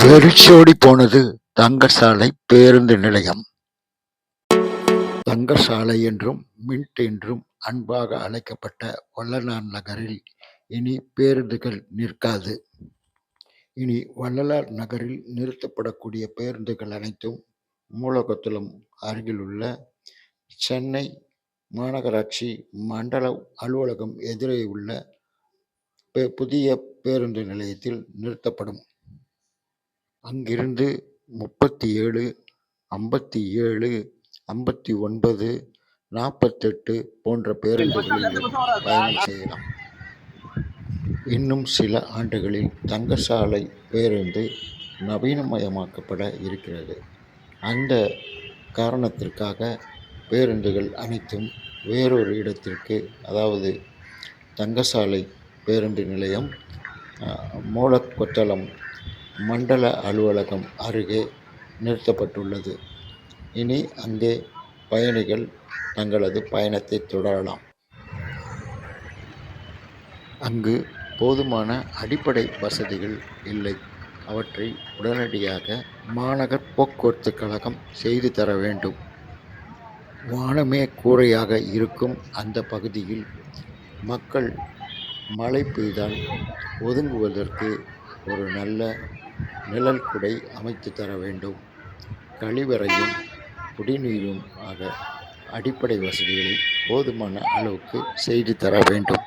வெறிச்சோடி போனது தங்கசாலை பேருந்து நிலையம். தங்கசாலை என்றும் மின்ட் என்றும் அன்பாக அழைக்கப்பட்ட வள்ளலார் நகரில் இனி பேருந்துகள் நிற்காது. இனி வள்ளலார் நகரில் நிறுத்தப்படக்கூடிய பேருந்துகள் அனைத்தும் மூலகத்திலும் அருகிலுள்ள சென்னை மாநகராட்சி மண்டல அலுவலகம் எதிரே உள்ள புதிய பேருந்து நிலையத்தில் நிறுத்தப்படும். அங்கிருந்து முப்பத்தி ஏழு ஐம்பத்தி ஏழு ஐம்பத்தி ஒன்பது நாற்பத்தெட்டு போன்ற பேருந்துகளில் பயணம் செய்யலாம். இன்னும் சில ஆண்டுகளில் தங்கசாலை பேருந்து நவீனமயமாக்கப்பட இருக்கிறது. அந்த காரணத்திற்காக பேருந்துகள் அனைத்தும் வேறொரு இடத்திற்கு அதாவது தங்கசாலை பேருந்து நிலையம், மூலக்கொத்தளம் மண்டல அலுவலகம் அருகே நிறுத்தப்பட்டுள்ளது. இனி அங்கே பயணிகள் தங்களது பயணத்தை தொடரலாம். அங்கு போதுமான அடிப்படை வசதிகள் இல்லை. அவற்றை உடனடியாக மாநகர் போக்குவரத்து கழகம் செய்து தர வேண்டும். வானமே கூரையாக இருக்கும் அந்த பகுதியில் மக்கள் மழை பெய்தால் ஒதுங்குவதற்கு ஒரு நல்ல நிழல் குடை அமைத்து தர வேண்டும். கழிவறையும், குடிநீரும் ஆக அடிப்படை வசதிகளை போதுமான அளவுக்கு செய்து தர வேண்டும்.